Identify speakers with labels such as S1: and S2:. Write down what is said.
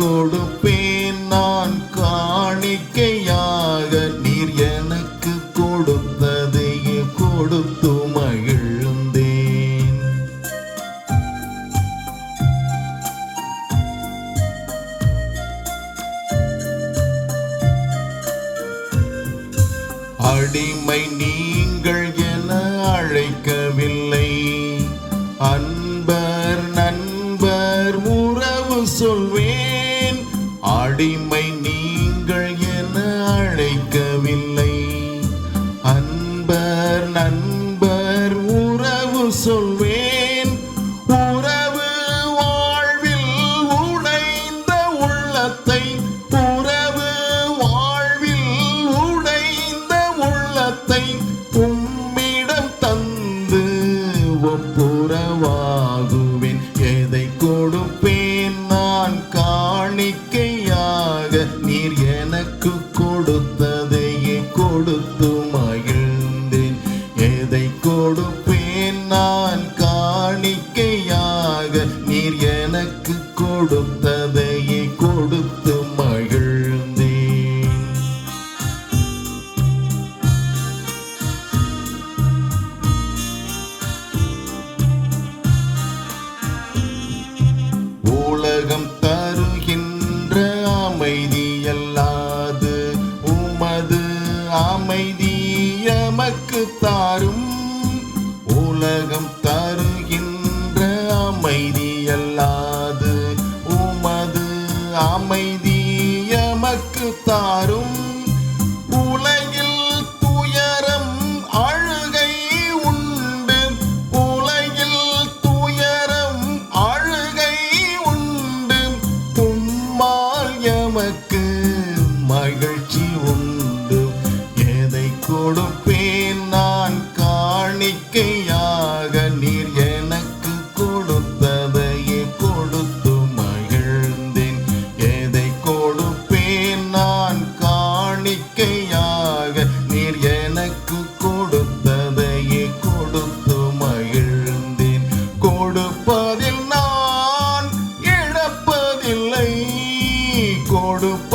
S1: கொடுப்பேன். நான் காணிக்கையாக நீர் எனக்கு கொடுத்ததையே கொடுத்துமா? அடிமை தாரும் உலகம் தருகின்ற அமைதி அல்லாது உமது அமைதி எமக்கு தாரும் உலகில் துயரம் அழுகை உண்டு. உலகில் துயரம் அழுகை உண்டு. கொடுப்ப